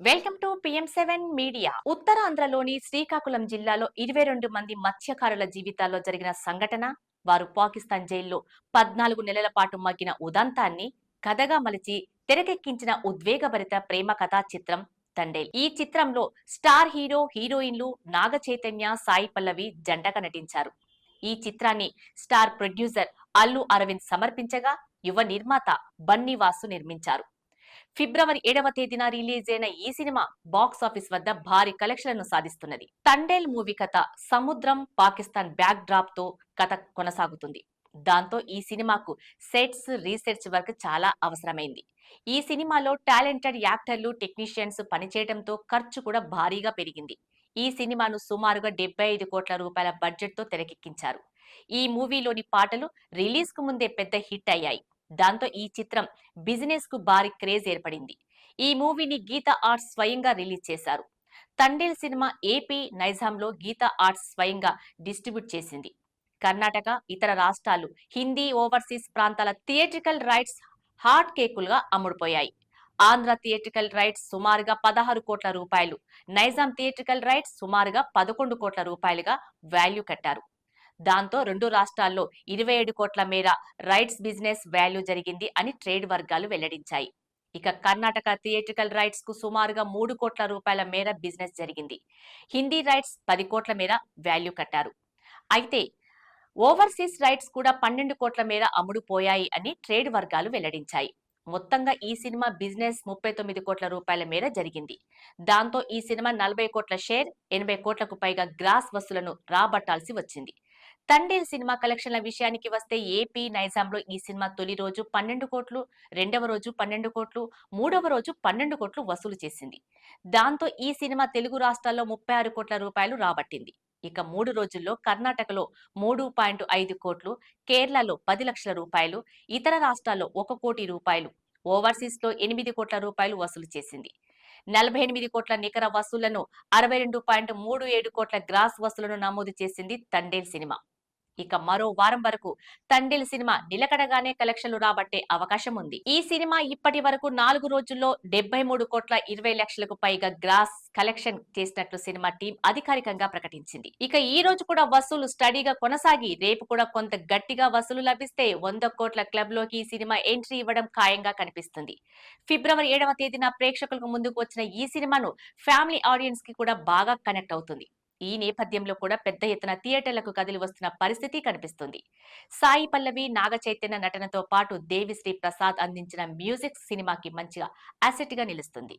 Welcome to PM seven media. ఉత్తరాంధ్రలోని Srikakulam జిల్లాలో ఇరవై రెండు మంది మత్స్యకారుల జీవితాల్లో జరిగిన సంఘటన వారు పాకిస్తాన్ జైల్లో పద్నాలుగు నెలల పాటు మగ్గిన ఉదంతాన్ని కథగా మలిచి తెరకెక్కించిన ఉద్వేగభరిత ప్రేమ కథా చిత్రం తండేల్. ఈ చిత్రంలో స్టార్ హీరో హీరోయిన్లు నాగ చైతన్య సాయి పల్లవి జంటగా నటించారు. ఈ చిత్రాన్ని స్టార్ ప్రొడ్యూసర్ అల్లు అరవింద్ సమర్పించగా యువ నిర్మాత బన్నీవాసు నిర్మించారు. ఫిబ్రవరి ఏడవ తేదీన రిలీజ్ అయిన ఈ సినిమా బాక్స్ ఆఫీస్ వద్ద భారీ కలెక్షన్లను సాధిస్తున్నది. తండేల్ మూవీ కథ సముద్రం పాకిస్తాన్ బ్యాక్ డ్రాప్తో కథ కొనసాగుతుంది. దాంతో ఈ సినిమాకు సెట్స్ రీసెర్చ్ వర్క్ చాలా అవసరమైంది. ఈ సినిమాలో టాలెంటెడ్ యాక్టర్లు టెక్నీషియన్స్ పనిచేయడంతో ఖర్చు కూడా భారీగా పెరిగింది. ఈ సినిమాను సుమారుగా డెబ్బై ఐదు కోట్ల రూపాయల బడ్జెట్తో తెరకెక్కించారు. ఈ మూవీలోని పాటలు రిలీజ్కు ముందే పెద్ద హిట్ అయ్యాయి. దాంతో ఈ చిత్రం బిజినెస్కు భారీ క్రేజ్ ఏర్పడింది. ఈ మూవీని గీత ఆర్ట్స్ స్వయంగా రిలీజ్ చేశారు. తండేల్ సినిమా ఏపీ నైజాంలో గీత ఆర్ట్స్ స్వయంగా డిస్ట్రిబ్యూట్ చేసింది. కర్ణాటక ఇతర రాష్ట్రాలు హిందీ ఓవర్సీస్ ప్రాంతాల థియేట్రికల్ రైట్స్ హాట్ కేకులుగా అమ్ముడుపోయాయి. ఆంధ్ర థియేట్రికల్ రైట్స్ సుమారుగా పదహారు కోట్ల రూపాయలు నైజాం థియేట్రికల్ రైట్స్ సుమారుగా పదకొండు కోట్ల రూపాయలుగా వాల్యూ కట్టారు. దాంతో రెండు రాష్ట్రాల్లో ఇరవై ఏడు కోట్ల మేర రైట్స్ బిజినెస్ వాల్యూ జరిగింది అని ట్రేడ్ వర్గాలు వెల్లడించాయి. ఇక కర్ణాటక థియేట్రికల్ రైట్స్కు సుమారుగా మూడు కోట్ల రూపాయల మేర బిజినెస్ జరిగింది. హిందీ రైట్స్ పది కోట్ల మేర వాల్యూ కట్టారు. అయితే ఓవర్సీస్ రైట్స్ కూడా పన్నెండు కోట్ల మేర అమ్ముడుపోయాయి అని ట్రేడ్ వర్గాలు వెల్లడించాయి. మొత్తంగా ఈ సినిమా బిజినెస్ ముప్పై తొమ్మిది కోట్ల రూపాయల మేర జరిగింది. దాంతో ఈ సినిమా నలభై కోట్ల షేర్ ఎనభై కోట్లకు పైగా గ్రాస్ వసూలను రాబట్టాల్సి వచ్చింది. తండేల్ సినిమా కలెక్షన్ల విషయానికి వస్తే ఏపీ నైజాంలో ఈ సినిమా తొలి రోజు పన్నెండు కోట్లు రెండవ రోజు పన్నెండు కోట్లు మూడవ రోజు పన్నెండు కోట్లు వసూలు చేసింది. దాంతో ఈ సినిమా తెలుగు రాష్ట్రాల్లో ముప్పై ఆరు కోట్ల రూపాయలు రాబట్టింది. ఇక మూడు రోజుల్లో కర్ణాటకలో మూడు పాయింట్ ఐదు కోట్లు కేరళలో పది లక్షల రూపాయలు ఇతర రాష్ట్రాల్లో ఒక కోటి రూపాయలు ఓవర్సీస్లో ఎనిమిది కోట్ల రూపాయలు వసూలు చేసింది. నలభై ఎనిమిది కోట్ల నికర వసూళ్ళను అరవై రెండు పాయింట్ మూడు ఏడు కోట్ల గ్రాస్ వసూలను నమోదు చేసింది తండేల్ సినిమా. ఇక మరో వారం వరకు తండేల్ సినిమా నిలకడగానే కలెక్షన్లు రాబట్టే అవకాశం ఉంది ఈ సినిమా ఇప్పటి వరకు నాలుగు రోజుల్లో డెబ్బై మూడు కోట్ల ఇరవై లక్షలకు పైగా గ్రాస్ కలెక్షన్ చేసినట్లు సినిమా టీం అధికారికంగా ప్రకటించింది. ఇక ఈ రోజు కూడా వసూలు స్టడీగా కొనసాగి రేపు కూడా కొంత గట్టిగా వసూలు లభిస్తే వంద కోట్ల క్లబ్లోకి ఈ సినిమా ఎంట్రీ ఇవ్వడం ఖాయంగా కనిపిస్తుంది. ఫిబ్రవరి ఏడవ తేదీన ప్రేక్షకులకు ముందుకు వచ్చిన ఈ సినిమాను ఫ్యామిలీ ఆడియన్స్కి కూడా బాగా కనెక్ట్ అవుతుంది. ఈ నేపథ్యంలో కూడా పెద్ద ఎత్తున థియేటర్లకు కదిలి వస్తున్న పరిస్థితి కనిపిస్తుంది. సాయి పల్లవి నాగ చైతన్య నటనతో పాటు దేవిశ్రీ ప్రసాద్ అందించిన మ్యూజిక్ సినిమాకి మంచిగా అసెట్గా నిలుస్తుంది.